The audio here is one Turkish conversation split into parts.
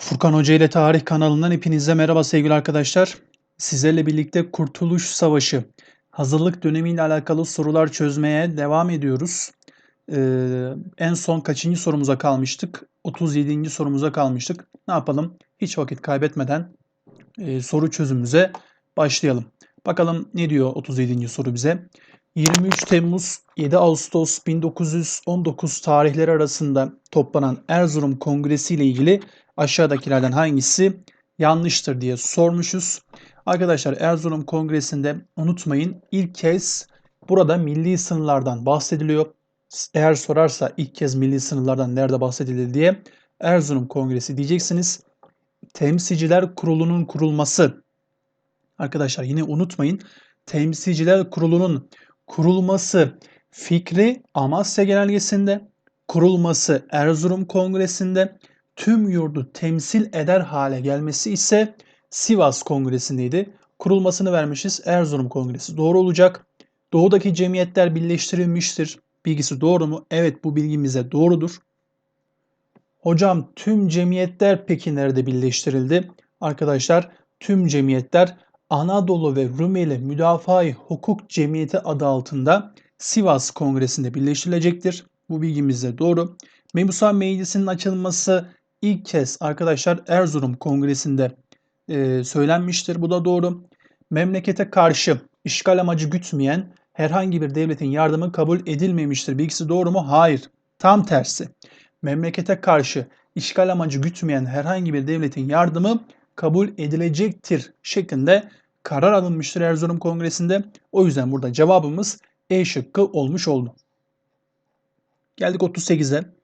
Furkan Hoca ile Tarih kanalından hepinize merhaba sevgili arkadaşlar. Sizlerle birlikte Kurtuluş Savaşı hazırlık dönemiyle alakalı sorular çözmeye devam ediyoruz. Ee, en son kaçıncı sorumuza kalmıştık? 37. sorumuza kalmıştık. Ne yapalım? Hiç vakit kaybetmeden e, soru çözümümüze başlayalım. Bakalım ne diyor 37. soru bize? 23 Temmuz 7 Ağustos 1919 tarihleri arasında toplanan Erzurum Kongresi ile ilgili aşağıdakilerden hangisi yanlıştır diye sormuşuz. Arkadaşlar Erzurum Kongresi'nde unutmayın ilk kez burada milli sınırlardan bahsediliyor. Eğer sorarsa ilk kez milli sınırlardan nerede bahsedildi diye Erzurum Kongresi diyeceksiniz. Temsilciler Kurulu'nun kurulması. Arkadaşlar yine unutmayın. Temsilciler Kurulu'nun kurulması fikri Amasya Genelgesi'nde, kurulması Erzurum Kongresi'nde, tüm yurdu temsil eder hale gelmesi ise Sivas Kongresi'ndeydi. Kurulmasını vermişiz Erzurum Kongresi. Doğru olacak. Doğudaki cemiyetler birleştirilmiştir. Bilgisi doğru mu? Evet bu bilgimize doğrudur. Hocam tüm cemiyetler peki nerede birleştirildi? Arkadaşlar tüm cemiyetler Anadolu ve Rumeli Müdafaa-i Hukuk Cemiyeti adı altında Sivas Kongresi'nde birleştirilecektir. Bu bilgimiz de doğru. Mebusan Meclisi'nin açılması ilk kez arkadaşlar Erzurum Kongresi'nde e, söylenmiştir. Bu da doğru. Memlekete karşı işgal amacı gütmeyen herhangi bir devletin yardımı kabul edilmemiştir. Bilgisi doğru mu? Hayır. Tam tersi. Memlekete karşı işgal amacı gütmeyen herhangi bir devletin yardımı kabul edilecektir şeklinde karar alınmıştır Erzurum Kongresi'nde. O yüzden burada cevabımız E şıkkı olmuş oldu. Geldik 38'e.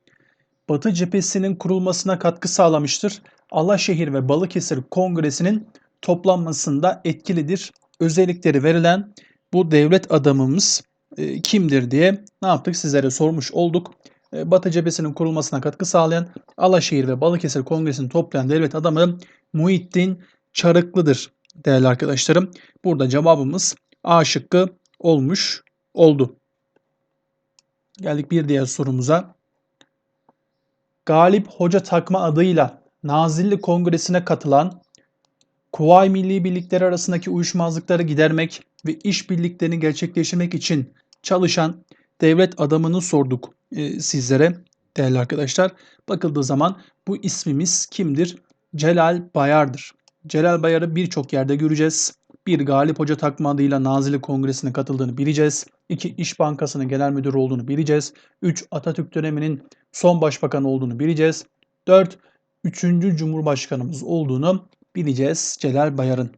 Batı cephesinin kurulmasına katkı sağlamıştır. Alaşehir ve Balıkesir Kongresi'nin toplanmasında etkilidir. Özellikleri verilen bu devlet adamımız e, kimdir diye ne yaptık sizlere sormuş olduk. E, Batı cephesinin kurulmasına katkı sağlayan Alaşehir ve Balıkesir Kongresi'ni toplayan devlet adamı Muhittin Çarıklı'dır değerli arkadaşlarım. Burada cevabımız A şıkkı olmuş oldu. Geldik bir diğer sorumuza. Galip Hoca takma adıyla Nazilli Kongresi'ne katılan Kuvayi Milli Birlikleri arasındaki uyuşmazlıkları gidermek ve işbirliklerini gerçekleştirmek için çalışan devlet adamını sorduk e, sizlere değerli arkadaşlar. Bakıldığı zaman bu ismimiz kimdir? Celal Bayar'dır. Celal Bayar'ı birçok yerde göreceğiz. Bir Galip Hoca takma adıyla Nazilli Kongresi'ne katıldığını bileceğiz. İki İş Bankası'nın genel müdürü olduğunu bileceğiz. Üç Atatürk döneminin son başbakan olduğunu bileceğiz. Dört Üçüncü Cumhurbaşkanımız olduğunu bileceğiz Celal Bayar'ın.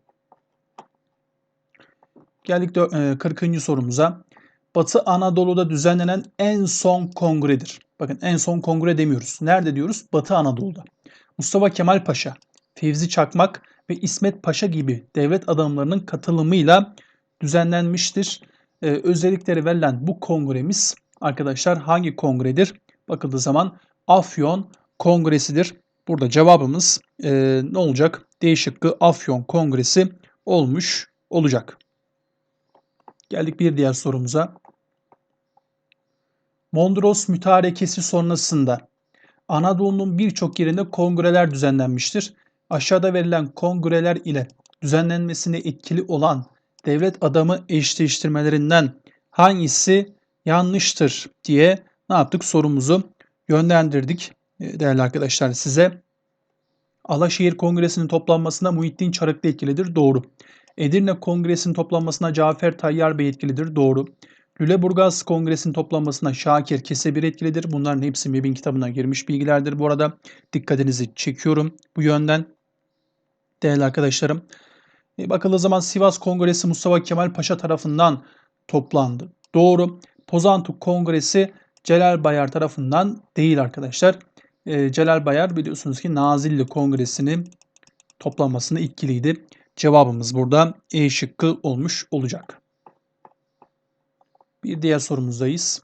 Geldik 40. E, sorumuza. Batı Anadolu'da düzenlenen en son kongredir. Bakın en son kongre demiyoruz. Nerede diyoruz? Batı Anadolu'da. Mustafa Kemal Paşa, Fevzi Çakmak ve İsmet Paşa gibi devlet adamlarının katılımıyla düzenlenmiştir. Ee, özellikleri verilen bu kongremiz arkadaşlar hangi kongredir? Bakıldığı zaman Afyon Kongresi'dir. Burada cevabımız e, ne olacak? D şıkkı Afyon Kongresi olmuş olacak. Geldik bir diğer sorumuza. Mondros mütarekesi sonrasında Anadolu'nun birçok yerinde kongreler düzenlenmiştir. Aşağıda verilen kongreler ile düzenlenmesine etkili olan devlet adamı eşleştirmelerinden hangisi yanlıştır diye ne yaptık sorumuzu yönlendirdik e, değerli arkadaşlar size. Alaşehir Kongresi'nin toplanmasına Muhittin Çarıklı etkilidir. Doğru. Edirne Kongresi'nin toplanmasına Cafer Tayyar Bey etkilidir. Doğru. Lüleburgaz Kongresi'nin toplanmasına Şakir Kesebir etkilidir. Bunların hepsi MEB'in kitabına girmiş bilgilerdir. Bu arada dikkatinizi çekiyorum bu yönden değerli arkadaşlarım. E, bakıldığı zaman Sivas Kongresi Mustafa Kemal Paşa tarafından toplandı. Doğru. Pozantuk Kongresi Celal Bayar tarafından değil arkadaşlar. E, Celal Bayar biliyorsunuz ki Nazilli Kongresi'ni toplanmasını etkiliydi. Cevabımız burada E şıkkı olmuş olacak. Bir diğer sorumuzdayız.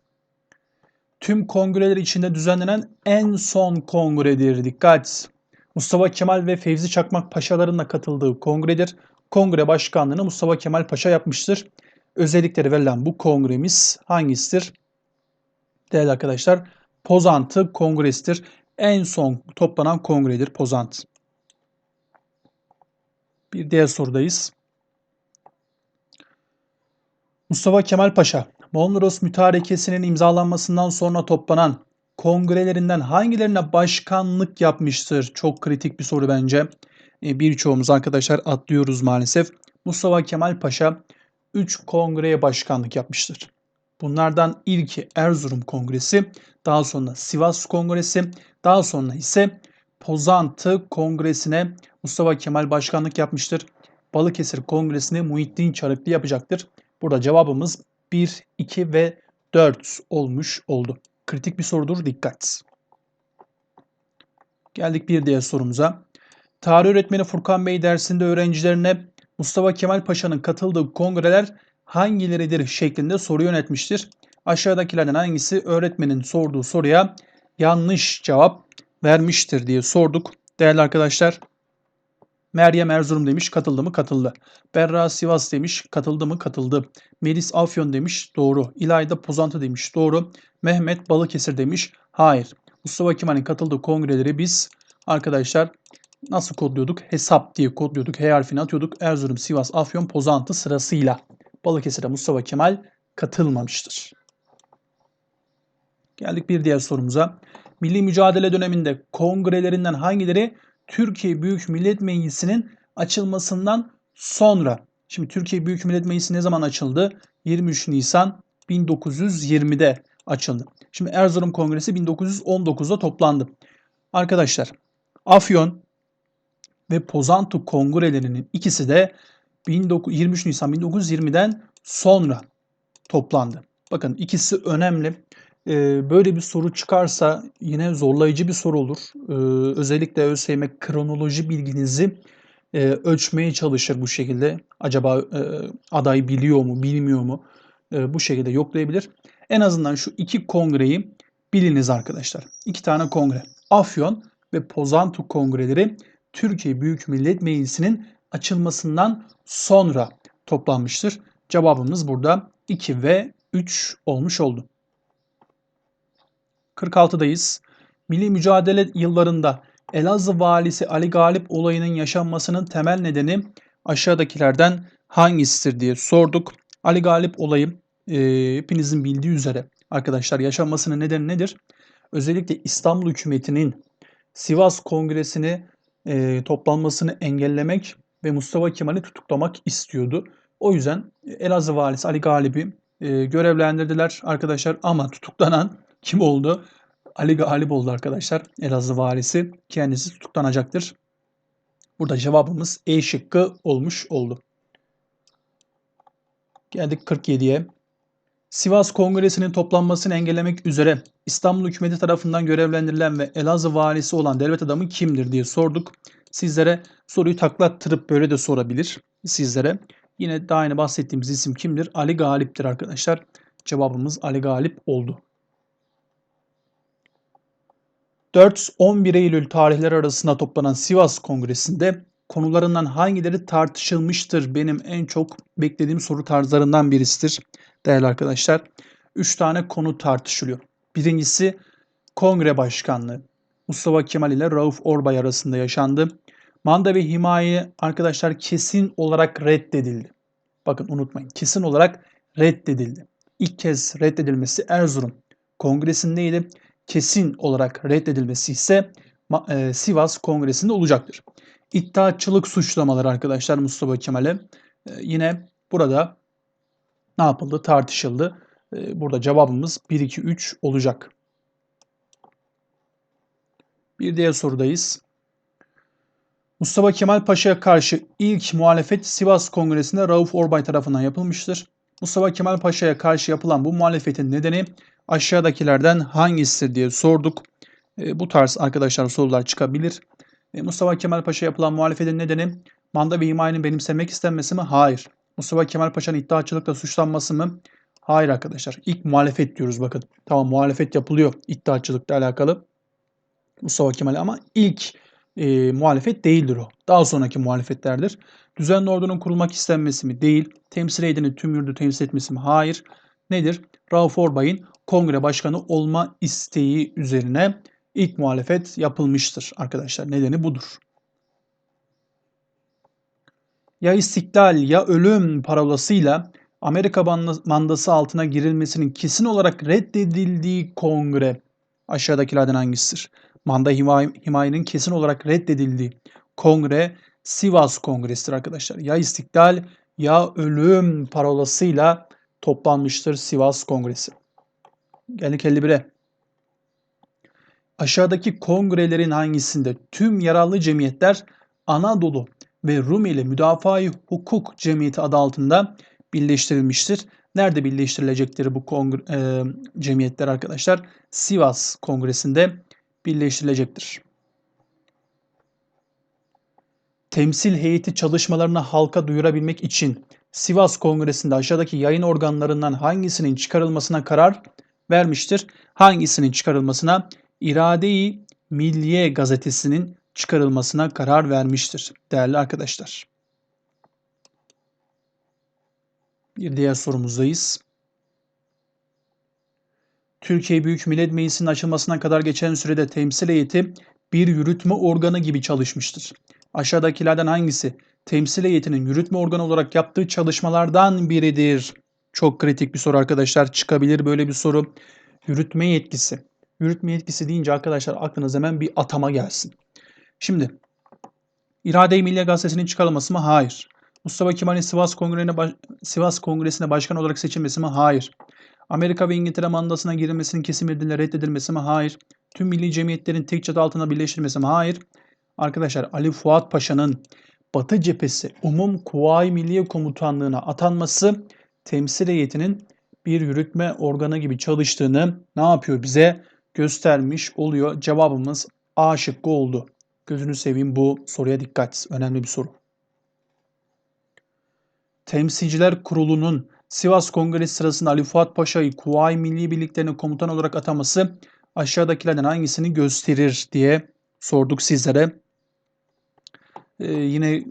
Tüm kongreler içinde düzenlenen en son kongredir. Dikkat! Mustafa Kemal ve Fevzi Çakmak Paşaların da katıldığı kongredir. Kongre başkanlığını Mustafa Kemal Paşa yapmıştır. Özellikleri verilen bu kongremiz hangisidir? Değerli arkadaşlar, Pozantı Kongresi'dir. En son toplanan kongredir Pozant. Bir diğer sorudayız. Mustafa Kemal Paşa, Mondros Mütarekesi'nin imzalanmasından sonra toplanan kongrelerinden hangilerine başkanlık yapmıştır? Çok kritik bir soru bence. E, birçoğumuz arkadaşlar atlıyoruz maalesef. Mustafa Kemal Paşa 3 kongreye başkanlık yapmıştır. Bunlardan ilki Erzurum Kongresi, daha sonra Sivas Kongresi, daha sonra ise Pozantı Kongresi'ne Mustafa Kemal başkanlık yapmıştır. Balıkesir Kongresi'ne Muhittin Çarıklı yapacaktır. Burada cevabımız 1, 2 ve 4 olmuş oldu. Kritik bir sorudur dikkat. Geldik bir diğer sorumuza. Tarih öğretmeni Furkan Bey dersinde öğrencilerine Mustafa Kemal Paşa'nın katıldığı kongreler hangileridir şeklinde soru yönetmiştir. Aşağıdakilerden hangisi öğretmenin sorduğu soruya yanlış cevap vermiştir diye sorduk. Değerli arkadaşlar Meryem Erzurum demiş katıldı mı katıldı. Berra Sivas demiş katıldı mı katıldı. Melis Afyon demiş doğru. İlayda Pozantı demiş doğru. Mehmet Balıkesir demiş hayır. Mustafa Kemal'in katıldığı kongreleri biz arkadaşlar nasıl kodluyorduk? Hesap diye kodluyorduk. H harfini atıyorduk. Erzurum, Sivas, Afyon, Pozantı sırasıyla. Balıkesir'e Mustafa Kemal katılmamıştır. Geldik bir diğer sorumuza. Milli mücadele döneminde kongrelerinden hangileri Türkiye Büyük Millet Meclisi'nin açılmasından sonra. Şimdi Türkiye Büyük Millet Meclisi ne zaman açıldı? 23 Nisan 1920'de açıldı. Şimdi Erzurum Kongresi 1919'da toplandı. Arkadaşlar Afyon ve Pozantu kongrelerinin ikisi de 23 Nisan 1920'den sonra toplandı. Bakın ikisi önemli. Ee, böyle bir soru çıkarsa yine zorlayıcı bir soru olur. Ee, özellikle ÖSYM kronoloji bilginizi e, ölçmeye çalışır bu şekilde. Acaba e, aday biliyor mu, bilmiyor mu? E, bu şekilde yoklayabilir. En azından şu iki kongreyi biliniz arkadaşlar. İki tane kongre. Afyon ve Pozantu kongreleri Türkiye Büyük Millet Meclisi'nin açılmasından sonra toplanmıştır. Cevabımız burada 2 ve 3 olmuş oldu. 46'dayız. Milli mücadele yıllarında Elazığ valisi Ali Galip olayının yaşanmasının temel nedeni aşağıdakilerden hangisidir diye sorduk. Ali Galip olayı e, hepinizin bildiği üzere arkadaşlar yaşanmasının nedeni nedir? Özellikle İstanbul hükümetinin Sivas Kongresi'ni e, toplanmasını engellemek ve Mustafa Kemal'i tutuklamak istiyordu. O yüzden Elazığ valisi Ali Galip'i e, görevlendirdiler arkadaşlar ama tutuklanan kim oldu? Ali Galip oldu arkadaşlar. Elazığ valisi kendisi tutuklanacaktır. Burada cevabımız E şıkkı olmuş oldu. Geldik 47'ye. Sivas Kongresi'nin toplanmasını engellemek üzere İstanbul hükümeti tarafından görevlendirilen ve Elazığ valisi olan devlet adamı kimdir diye sorduk. Sizlere soruyu taklattırıp böyle de sorabilir sizlere. Yine daha yeni bahsettiğimiz isim kimdir? Ali Galip'tir arkadaşlar. Cevabımız Ali Galip oldu. 4-11 Eylül tarihleri arasında toplanan Sivas Kongresi'nde konularından hangileri tartışılmıştır? Benim en çok beklediğim soru tarzlarından birisidir değerli arkadaşlar. 3 tane konu tartışılıyor. Birincisi kongre başkanlığı. Mustafa Kemal ile Rauf Orbay arasında yaşandı. Manda ve himaye arkadaşlar kesin olarak reddedildi. Bakın unutmayın kesin olarak reddedildi. İlk kez reddedilmesi Erzurum Kongresi'ndeydi. Kesin olarak reddedilmesi ise e, Sivas Kongresi'nde olacaktır. İddiaçılık suçlamaları arkadaşlar Mustafa Kemal'e e, yine burada ne yapıldı tartışıldı. E, burada cevabımız 1, 2, 3 olacak. Bir diğer sorudayız. Mustafa Kemal Paşa'ya karşı ilk muhalefet Sivas Kongresi'nde Rauf Orbay tarafından yapılmıştır. Mustafa Kemal Paşa'ya karşı yapılan bu muhalefetin nedeni aşağıdakilerden hangisidir diye sorduk. E, bu tarz arkadaşlar sorular çıkabilir. E, Mustafa Kemal Paşa yapılan muhalefetin nedeni manda ve himayenin benimsemek istenmesi mi? Hayır. Mustafa Kemal Paşa'nın iddiaçılıkla suçlanması mı? Hayır arkadaşlar. İlk muhalefet diyoruz bakın. Tamam muhalefet yapılıyor iddiaçılıkla alakalı. Mustafa Kemal ama ilk e, muhalefet değildir o. Daha sonraki muhalefetlerdir. Düzenli ordunun kurulmak istenmesi mi? Değil. Temsil edeni tüm yurdu temsil etmesi mi? Hayır. Nedir? Rauf Orbay'ın kongre başkanı olma isteği üzerine ilk muhalefet yapılmıştır arkadaşlar. Nedeni budur. ya istiklal ya ölüm parolasıyla Amerika mandası altına girilmesinin kesin olarak reddedildiği kongre aşağıdakilerden hangisidir? Manda himayenin kesin olarak reddedildiği kongre Sivas Kongresi'dir arkadaşlar. Ya istiklal ya ölüm parolasıyla toplanmıştır Sivas Kongresi. Geldik 51'e. Aşağıdaki kongrelerin hangisinde tüm yararlı cemiyetler Anadolu ve Rumeli Müdafaa-i Hukuk Cemiyeti adı altında birleştirilmiştir. Nerede birleştirilecektir bu kongre, e, cemiyetler arkadaşlar? Sivas Kongresi'nde birleştirilecektir. Temsil heyeti çalışmalarını halka duyurabilmek için Sivas Kongresi'nde aşağıdaki yayın organlarından hangisinin çıkarılmasına karar vermiştir? Hangisinin çıkarılmasına? İrade-i Milliye gazetesinin çıkarılmasına karar vermiştir değerli arkadaşlar. Bir diğer sorumuzdayız. Türkiye Büyük Millet Meclisi'nin açılmasına kadar geçen sürede temsil heyeti bir yürütme organı gibi çalışmıştır. Aşağıdakilerden hangisi temsil heyetinin yürütme organı olarak yaptığı çalışmalardan biridir? Çok kritik bir soru arkadaşlar. Çıkabilir böyle bir soru. Yürütme yetkisi. Yürütme yetkisi deyince arkadaşlar aklınıza hemen bir atama gelsin. Şimdi İrade-i Milliye Gazetesi'nin çıkarılması mı? Hayır. Mustafa Kemal'in Sivas Kongresi'ne Sivas Kongresi'ne başkan olarak seçilmesi mi? Hayır. Amerika ve İngiltere mandasına girilmesinin kesin bir dille reddedilmesi mi? Hayır. Tüm milli cemiyetlerin tek çatı altında birleştirilmesi mi? Hayır. Arkadaşlar Ali Fuat Paşa'nın Batı Cephesi Umum Kuvayi Milliye Komutanlığı'na atanması temsil heyetinin bir yürütme organı gibi çalıştığını ne yapıyor bize göstermiş oluyor. Cevabımız A şıkkı oldu. Gözünü seveyim bu soruya dikkat. Önemli bir soru. Temsilciler Kurulu'nun Sivas Kongresi sırasında Ali Fuat Paşa'yı Kuvayi Milli Birliklerine komutan olarak ataması aşağıdakilerden hangisini gösterir diye sorduk sizlere. Ee, yine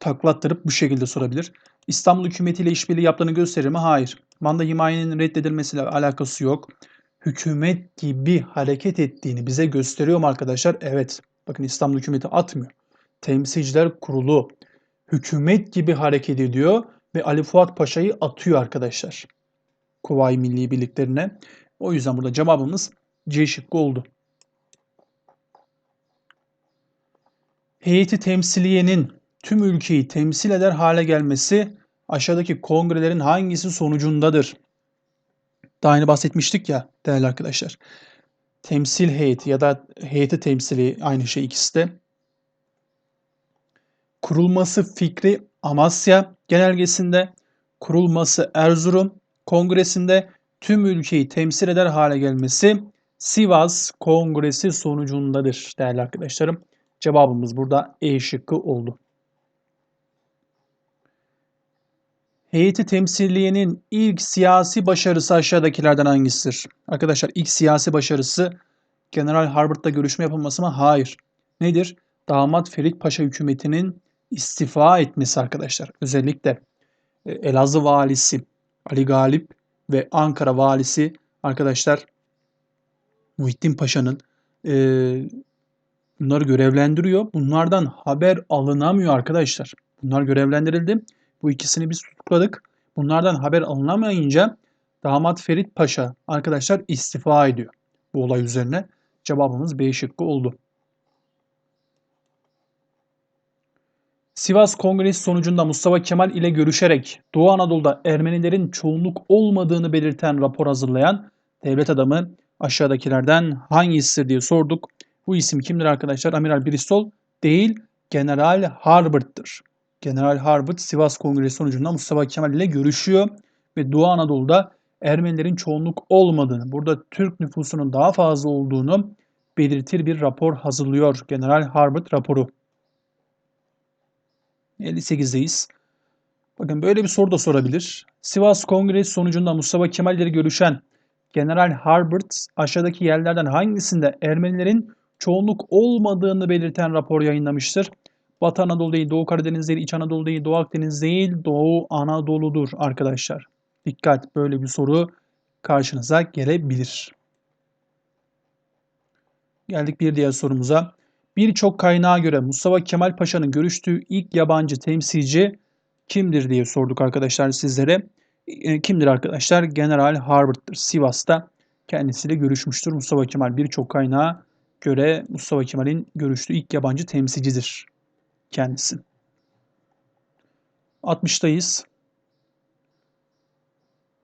taklattırıp bu şekilde sorabilir. İstanbul hükümetiyle işbirliği yaptığını gösterir mi? Hayır. Manda himayenin reddedilmesiyle alakası yok. Hükümet gibi hareket ettiğini bize gösteriyor mu arkadaşlar? Evet. Bakın İstanbul hükümeti atmıyor. Temsilciler kurulu hükümet gibi hareket ediyor ve Ali Fuat Paşa'yı atıyor arkadaşlar. Kuvayi Milli Birliklerine. O yüzden burada cevabımız C şıkkı oldu. Heyeti temsiliyenin tüm ülkeyi temsil eder hale gelmesi aşağıdaki kongrelerin hangisi sonucundadır? Daha yeni bahsetmiştik ya değerli arkadaşlar. Temsil heyeti ya da heyeti temsili aynı şey ikisi de. Kurulması fikri Amasya genelgesinde, kurulması Erzurum kongresinde tüm ülkeyi temsil eder hale gelmesi Sivas Kongresi sonucundadır değerli arkadaşlarım. Cevabımız burada E şıkkı oldu. Heyeti temsiliyenin ilk siyasi başarısı aşağıdakilerden hangisidir? Arkadaşlar ilk siyasi başarısı General Harvard'da görüşme yapılması mı? Hayır. Nedir? Damat Ferit Paşa hükümetinin istifa etmesi arkadaşlar. Özellikle e, Elazığ valisi Ali Galip ve Ankara valisi arkadaşlar Muhittin Paşa'nın e, bunları görevlendiriyor. Bunlardan haber alınamıyor arkadaşlar. Bunlar görevlendirildi. Bu ikisini biz tutukladık. Bunlardan haber alınamayınca damat Ferit Paşa arkadaşlar istifa ediyor bu olay üzerine. Cevabımız B şıkkı oldu. Sivas Kongresi sonucunda Mustafa Kemal ile görüşerek Doğu Anadolu'da Ermenilerin çoğunluk olmadığını belirten rapor hazırlayan devlet adamı aşağıdakilerden hangisidir diye sorduk. Bu isim kimdir arkadaşlar? Amiral Bristol değil, General Harvard'dır. General Harvard Sivas Kongresi sonucunda Mustafa Kemal ile görüşüyor ve Doğu Anadolu'da Ermenilerin çoğunluk olmadığını, burada Türk nüfusunun daha fazla olduğunu belirtir bir rapor hazırlıyor. General Harvard raporu. 58'deyiz. Bakın böyle bir soru da sorabilir. Sivas Kongresi sonucunda Mustafa Kemal ile görüşen General Harvard aşağıdaki yerlerden hangisinde Ermenilerin çoğunluk olmadığını belirten rapor yayınlamıştır? Batı Anadolu değil, Doğu Karadeniz değil, İç Anadolu değil, Doğu Akdeniz değil, Doğu Anadolu'dur arkadaşlar. Dikkat böyle bir soru karşınıza gelebilir. Geldik bir diğer sorumuza. Birçok kaynağa göre Mustafa Kemal Paşa'nın görüştüğü ilk yabancı temsilci kimdir diye sorduk arkadaşlar sizlere. E, kimdir arkadaşlar? General Harvard'dır. Sivas'ta kendisiyle görüşmüştür Mustafa Kemal. Birçok kaynağa göre Mustafa Kemal'in görüştüğü ilk yabancı temsilcidir kendisi. 60'tayız.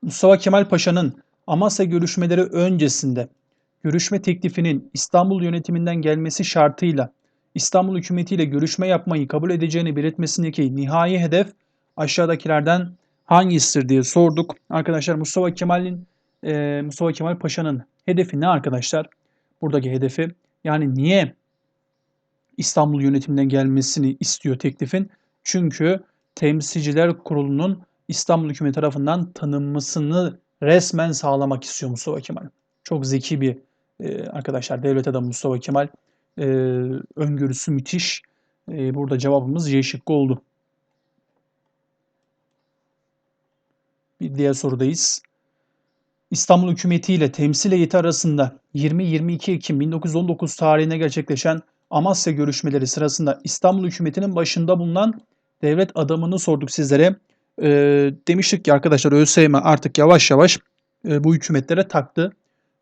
Mustafa Kemal Paşa'nın Amasya görüşmeleri öncesinde görüşme teklifinin İstanbul yönetiminden gelmesi şartıyla İstanbul hükümetiyle görüşme yapmayı kabul edeceğini belirtmesindeki nihai hedef aşağıdakilerden hangisidir diye sorduk. Arkadaşlar Mustafa Kemal'in e, Mustafa Kemal Paşa'nın hedefi ne arkadaşlar? Buradaki hedefi yani niye İstanbul yönetiminden gelmesini istiyor teklifin? Çünkü Temsilciler Kurulu'nun İstanbul hükümeti tarafından tanınmasını resmen sağlamak istiyor Mustafa Kemal. Çok zeki bir e, arkadaşlar devlet adamı Mustafa Kemal. E, öngörüsü müthiş. E, burada cevabımız Y şıkkı oldu. Bir diğer sorudayız. İstanbul hükümeti ile temsil heyeti arasında 20-22 Ekim 1919 tarihine gerçekleşen Amasya görüşmeleri sırasında İstanbul hükümetinin başında bulunan devlet adamını sorduk sizlere. E, demiştik ki arkadaşlar ÖSYM artık yavaş yavaş e, bu hükümetlere taktı.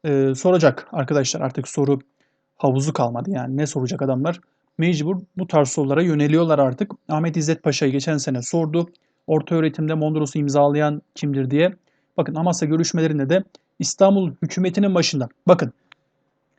E, soracak arkadaşlar artık soru havuzu kalmadı yani ne soracak adamlar. Mecbur bu tarz sorulara yöneliyorlar artık. Ahmet İzzet Paşa'yı geçen sene sordu. Orta öğretimde Mondros'u imzalayan kimdir diye. Bakın Amasya görüşmelerinde de İstanbul hükümetinin başında. Bakın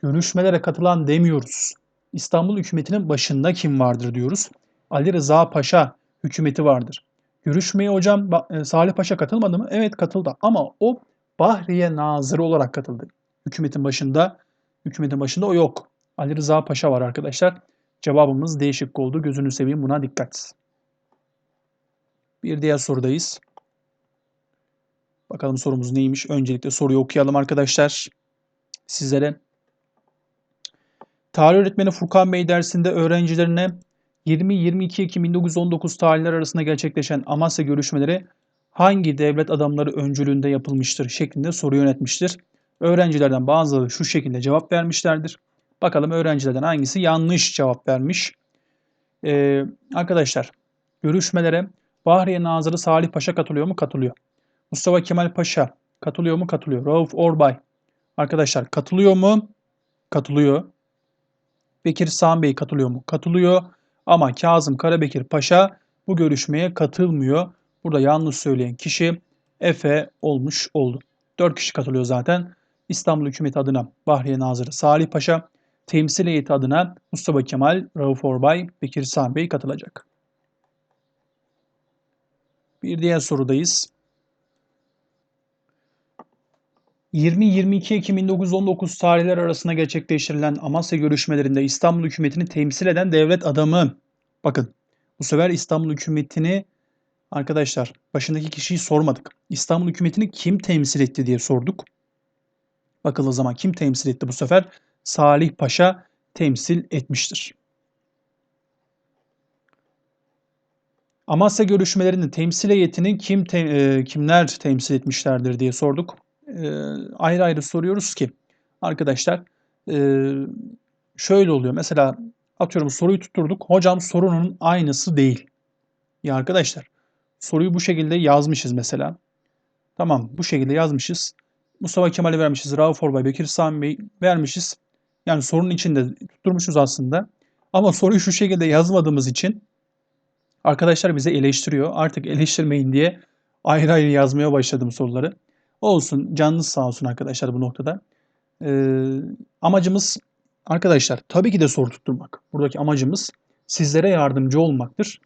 görüşmelere katılan demiyoruz. İstanbul hükümetinin başında kim vardır diyoruz. Ali Rıza Paşa hükümeti vardır. Görüşmeye hocam e, Salih Paşa katılmadı mı? Evet katıldı ama o Bahriye Nazırı olarak katıldı. Hükümetin başında hükümetin başında o yok. Ali Rıza Paşa var arkadaşlar. Cevabımız değişik oldu. Gözünü seveyim buna dikkat. Bir diğer sorudayız. Bakalım sorumuz neymiş? Öncelikle soruyu okuyalım arkadaşlar. Sizlere. Tarih öğretmeni Furkan Bey dersinde öğrencilerine 20-22 Ekim 1919 tarihler arasında gerçekleşen Amasya görüşmeleri hangi devlet adamları öncülüğünde yapılmıştır şeklinde soru yönetmiştir. Öğrencilerden bazıları şu şekilde cevap vermişlerdir. Bakalım öğrencilerden hangisi yanlış cevap vermiş. Ee, arkadaşlar görüşmelere Bahriye Nazırı Salih Paşa katılıyor mu? Katılıyor. Mustafa Kemal Paşa katılıyor mu? Katılıyor. Rauf Orbay arkadaşlar katılıyor mu? Katılıyor. Bekir Sami Bey katılıyor mu? Katılıyor. Ama Kazım Karabekir Paşa bu görüşmeye katılmıyor. Burada yanlış söyleyen kişi Efe olmuş oldu. 4 kişi katılıyor zaten. İstanbul Hükümeti adına Bahriye Nazırı Salih Paşa, temsil heyeti adına Mustafa Kemal, Rauf Orbay, Bekir Sami Bey katılacak. Bir diğer sorudayız. 20-22 Ekim 1919 tarihler arasında gerçekleştirilen Amasya görüşmelerinde İstanbul hükümetini temsil eden devlet adamı. Bakın bu sefer İstanbul hükümetini arkadaşlar başındaki kişiyi sormadık. İstanbul hükümetini kim temsil etti diye sorduk. O zaman kim temsil etti bu sefer? Salih Paşa temsil etmiştir. Amasya görüşmelerinin temsil heyetini kim te, e, kimler temsil etmişlerdir diye sorduk e, ayrı ayrı soruyoruz ki arkadaşlar e, şöyle oluyor. Mesela atıyorum soruyu tutturduk. Hocam sorunun aynısı değil. Ya arkadaşlar soruyu bu şekilde yazmışız mesela. Tamam bu şekilde yazmışız. Mustafa Kemal'i vermişiz. Rauf Orbay, Bekir Sami Bey vermişiz. Yani sorunun içinde tutturmuşuz aslında. Ama soruyu şu şekilde yazmadığımız için arkadaşlar bize eleştiriyor. Artık eleştirmeyin diye ayrı ayrı yazmaya başladım soruları. Olsun canınız sağ olsun arkadaşlar bu noktada. Ee, amacımız arkadaşlar tabii ki de soru tutturmak. Buradaki amacımız sizlere yardımcı olmaktır.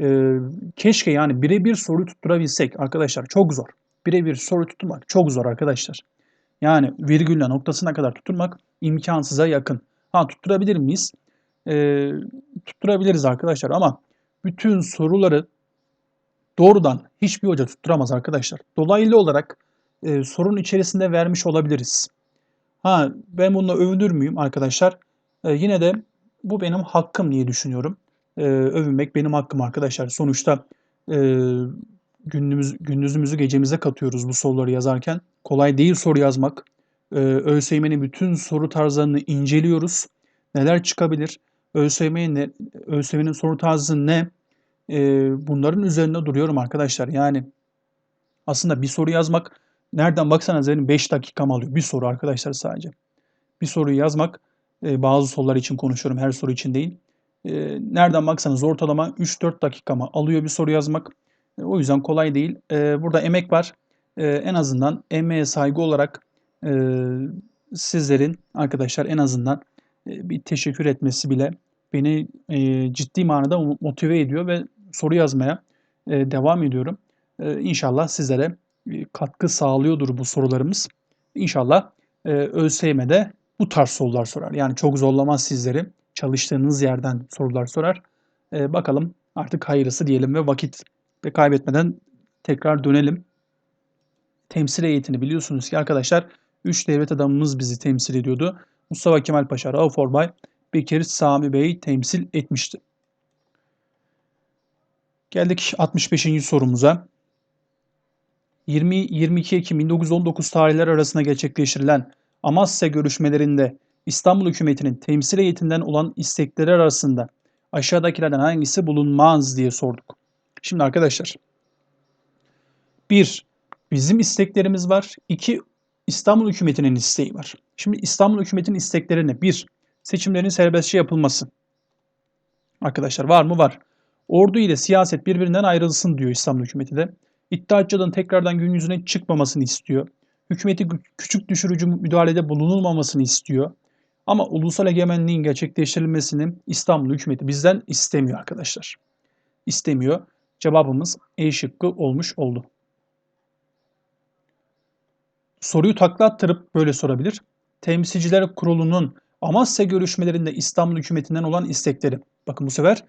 Ee, keşke yani birebir soru tutturabilsek arkadaşlar çok zor. Birebir soru tutturmak çok zor arkadaşlar. Yani virgülle noktasına kadar tutturmak imkansıza yakın. Ha tutturabilir miyiz? Ee, tutturabiliriz arkadaşlar ama bütün soruları doğrudan hiçbir hoca tutturamaz arkadaşlar. Dolaylı olarak e, sorun içerisinde vermiş olabiliriz. Ha ben bununla övünür müyüm arkadaşlar? E, yine de bu benim hakkım diye düşünüyorum. E, övünmek benim hakkım arkadaşlar. Sonuçta e, günümüz, gündüzümüzü gecemize katıyoruz bu soruları yazarken. Kolay değil soru yazmak. E, ÖSYM'nin bütün soru tarzlarını inceliyoruz. Neler çıkabilir? ÖSYM'nin ÖSYM'nin soru tarzı ne? Ee, bunların üzerinde duruyorum arkadaşlar. Yani aslında bir soru yazmak nereden baksanız benim 5 dakikam alıyor. Bir soru arkadaşlar sadece. Bir soruyu yazmak e, bazı sorular için konuşuyorum. Her soru için değil. E, nereden baksanız ortalama 3-4 dakikamı alıyor bir soru yazmak. E, o yüzden kolay değil. E, burada emek var. E, en azından emeğe saygı olarak sizlerin arkadaşlar en azından bir teşekkür etmesi bile beni ciddi manada motive ediyor ve soru yazmaya devam ediyorum. İnşallah sizlere katkı sağlıyordur bu sorularımız. İnşallah ÖSYM'de bu tarz sorular sorar. Yani çok zorlamaz sizleri. Çalıştığınız yerden sorular sorar. Bakalım artık hayırlısı diyelim ve vakit ve kaybetmeden tekrar dönelim. Temsil heyetini biliyorsunuz ki arkadaşlar 3 devlet adamımız bizi temsil ediyordu. Mustafa Kemal Paşa, Rauf Orbay, Bekir Sami Bey temsil etmişti. Geldik 65. sorumuza. 20-22 Ekim 1919 tarihler arasında gerçekleştirilen Amasya görüşmelerinde İstanbul hükümetinin temsil heyetinden olan istekleri arasında aşağıdakilerden hangisi bulunmaz diye sorduk. Şimdi arkadaşlar bir Bizim isteklerimiz var. İki İstanbul hükümetinin isteği var. Şimdi İstanbul hükümetinin istekleri ne? Bir Seçimlerin serbestçe yapılması. Arkadaşlar var mı? Var. Ordu ile siyaset birbirinden ayrılsın diyor İstanbul hükümeti de. İttihatçıların tekrardan gün yüzüne çıkmamasını istiyor. Hükümeti küçük düşürücü müdahalede bulunulmamasını istiyor. Ama ulusal egemenliğin gerçekleştirilmesini İstanbul hükümeti bizden istemiyor arkadaşlar. İstemiyor. Cevabımız E şıkkı olmuş oldu. Soruyu takla attırıp böyle sorabilir. Temsilciler Kurulu'nun Amasya görüşmelerinde İstanbul hükümetinden olan istekleri. Bakın bu sefer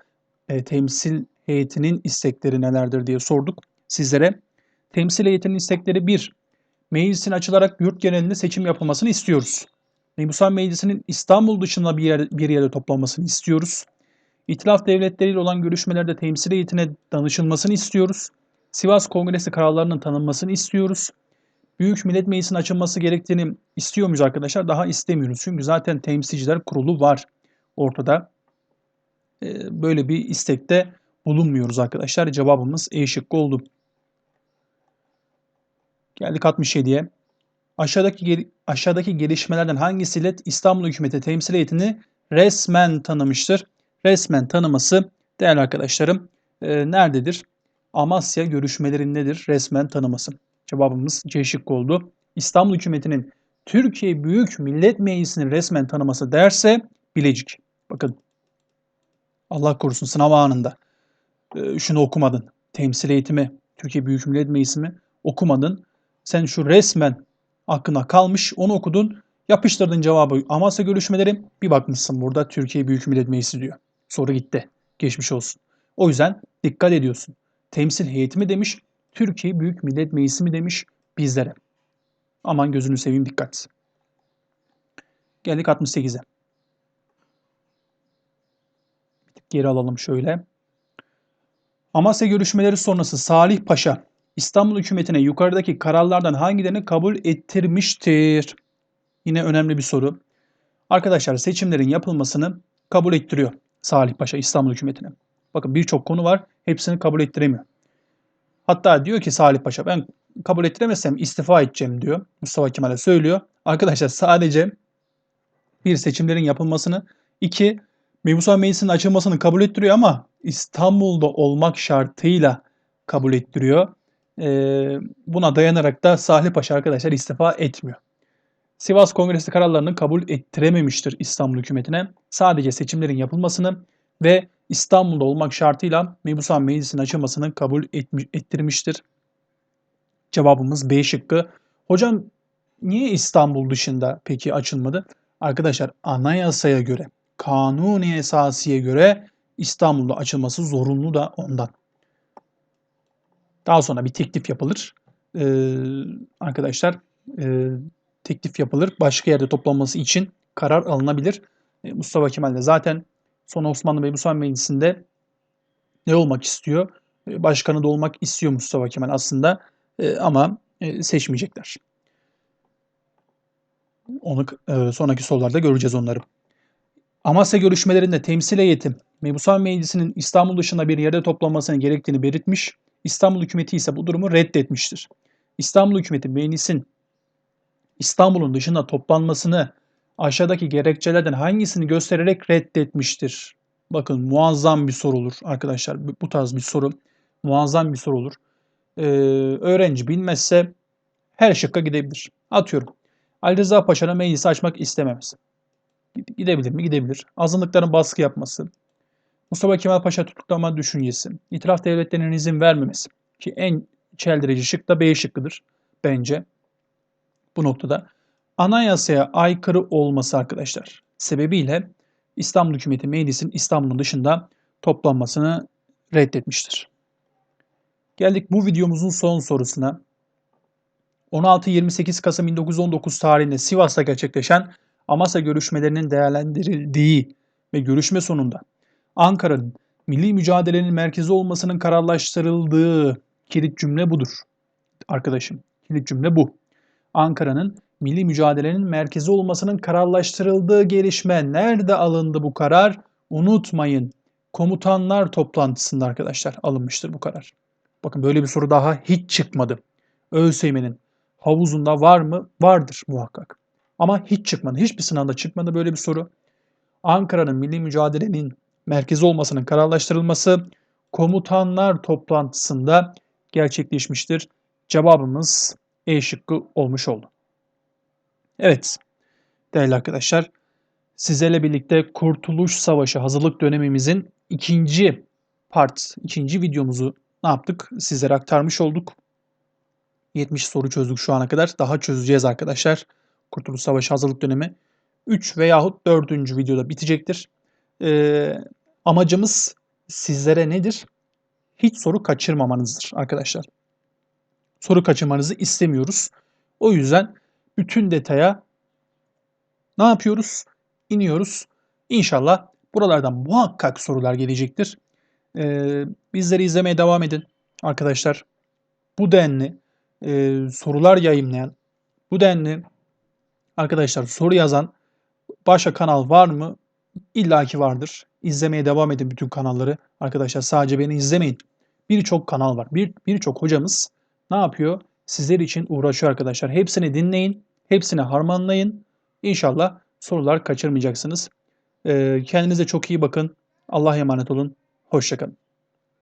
e, temsil heyetinin istekleri nelerdir diye sorduk sizlere. Temsil heyetinin istekleri 1. Meclisin açılarak yurt genelinde seçim yapılmasını istiyoruz. Mebusan Meclisi'nin İstanbul dışında bir, yer, bir yerde toplanmasını istiyoruz. İtilaf devletleriyle olan görüşmelerde temsil heyetine danışılmasını istiyoruz. Sivas Kongresi kararlarının tanınmasını istiyoruz. Büyük Millet Meclisi'nin açılması gerektiğini istiyor muyuz arkadaşlar? Daha istemiyoruz. Çünkü zaten temsilciler kurulu var ortada. Ee, böyle bir istekte bulunmuyoruz arkadaşlar. Cevabımız E şıkkı oldu. Geldik 67'ye. Aşağıdaki aşağıdaki gelişmelerden hangisiyle İstanbul hükümeti temsil heyetini resmen tanımıştır? Resmen tanıması değerli arkadaşlarım e, nerededir? Amasya görüşmelerindedir resmen tanıması. Cevabımız C şıkkı oldu. İstanbul hükümetinin Türkiye Büyük Millet Meclisi'ni resmen tanıması derse Bilecik. Bakın Allah korusun sınav anında e, şunu okumadın. Temsil eğitimi, Türkiye Büyük Millet Meclisi mi okumadın. Sen şu resmen aklına kalmış onu okudun. Yapıştırdın cevabı Amasya görüşmeleri bir bakmışsın burada Türkiye Büyük Millet Meclisi diyor. Soru gitti. Geçmiş olsun. O yüzden dikkat ediyorsun. Temsil heyeti mi demiş, Türkiye Büyük Millet Meclisi mi demiş bizlere. Aman gözünü seveyim dikkat. Geldik 68'e. Geri alalım şöyle. Amasya görüşmeleri sonrası Salih Paşa İstanbul hükümetine yukarıdaki kararlardan hangilerini kabul ettirmiştir? Yine önemli bir soru. Arkadaşlar seçimlerin yapılmasını kabul ettiriyor Salih Paşa İstanbul hükümetine. Bakın birçok konu var. Hepsini kabul ettiremiyor. Hatta diyor ki Salih Paşa ben kabul ettiremezsem istifa edeceğim diyor. Mustafa Kemal'e söylüyor. Arkadaşlar sadece bir seçimlerin yapılmasını, iki Mebusan Meclisi'nin açılmasını kabul ettiriyor ama İstanbul'da olmak şartıyla kabul ettiriyor. Ee, buna dayanarak da Salih Paşa arkadaşlar istifa etmiyor. Sivas Kongresi kararlarını kabul ettirememiştir İstanbul hükümetine. Sadece seçimlerin yapılmasını ve İstanbul'da olmak şartıyla Mebusan Meclisi'nin açılmasını kabul etmiş, ettirmiştir. Cevabımız B şıkkı. Hocam niye İstanbul dışında peki açılmadı? Arkadaşlar anayasaya göre, kanuni esasiye göre İstanbul'da açılması zorunlu da ondan. Daha sonra bir teklif yapılır. Ee, arkadaşlar e, teklif yapılır. Başka yerde toplanması için karar alınabilir. E, Mustafa Kemal de zaten Sonra Osmanlı Mebusan Meclisi'nde ne olmak istiyor? E, başkanı da olmak istiyor Mustafa Kemal aslında e, ama seçmeyecekler. Onu sonraki sorularda göreceğiz onları. Amasya görüşmelerinde temsil heyeti Mebusan Meclisi'nin İstanbul dışında bir yerde toplanmasının gerektiğini belirtmiş. İstanbul hükümeti ise bu durumu reddetmiştir. İstanbul hükümeti meclisin İstanbul'un dışında toplanmasını aşağıdaki gerekçelerden hangisini göstererek reddetmiştir? Bakın muazzam bir soru olur arkadaşlar. Bu tarz bir soru. Muazzam bir soru olur. Ee, öğrenci bilmezse her şıkka gidebilir. Atıyorum. Ali Rıza Paşa'nın meclisi açmak istememesi. Gidebilir mi? Gidebilir. Azınlıkların baskı yapması. Mustafa Kemal Paşa tutuklama düşüncesi. İtiraf devletlerinin izin vermemesi. Ki en çeldirici şık da B şıkkıdır bence. Bu noktada. Anayasaya aykırı olması arkadaşlar. Sebebiyle İstanbul Hükümeti Meclis'in İstanbul'un dışında toplanmasını reddetmiştir. Geldik bu videomuzun son sorusuna. 16-28 Kasım 1919 tarihinde Sivas'ta gerçekleşen Amasya görüşmelerinin değerlendirildiği ve görüşme sonunda Ankara'nın milli mücadelenin merkezi olmasının kararlaştırıldığı kilit cümle budur. Arkadaşım, kilit cümle bu. Ankara'nın milli mücadelenin merkezi olmasının kararlaştırıldığı gelişme nerede alındı bu karar? Unutmayın. Komutanlar toplantısında arkadaşlar alınmıştır bu karar. Bakın böyle bir soru daha hiç çıkmadı. ÖSYM'nin havuzunda var mı? Vardır muhakkak. Ama hiç çıkmadı. Hiçbir sınavda çıkmadı böyle bir soru. Ankara'nın milli mücadelenin merkezi olmasının kararlaştırılması komutanlar toplantısında gerçekleşmiştir. Cevabımız E şıkkı olmuş oldu. Evet değerli arkadaşlar sizlerle birlikte Kurtuluş Savaşı hazırlık dönemimizin ikinci part, ikinci videomuzu ne yaptık? Sizlere aktarmış olduk. 70 soru çözdük şu ana kadar. Daha çözeceğiz arkadaşlar. Kurtuluş Savaşı hazırlık dönemi 3 veyahut 4. videoda bitecektir. Ee, amacımız sizlere nedir? Hiç soru kaçırmamanızdır arkadaşlar. Soru kaçırmanızı istemiyoruz. O yüzden bütün detaya ne yapıyoruz? İniyoruz. İnşallah buralardan muhakkak sorular gelecektir. Ee, bizleri izlemeye devam edin arkadaşlar. Bu denli e, sorular yayınlayan, bu denli arkadaşlar soru yazan başka kanal var mı? İlla ki vardır. İzlemeye devam edin bütün kanalları. Arkadaşlar sadece beni izlemeyin. Birçok kanal var. Bir Birçok hocamız ne yapıyor? Sizler için uğraşıyor arkadaşlar. Hepsini dinleyin. Hepsini harmanlayın. İnşallah sorular kaçırmayacaksınız. Ee, kendinize çok iyi bakın. Allah'a emanet olun. Hoşçakalın.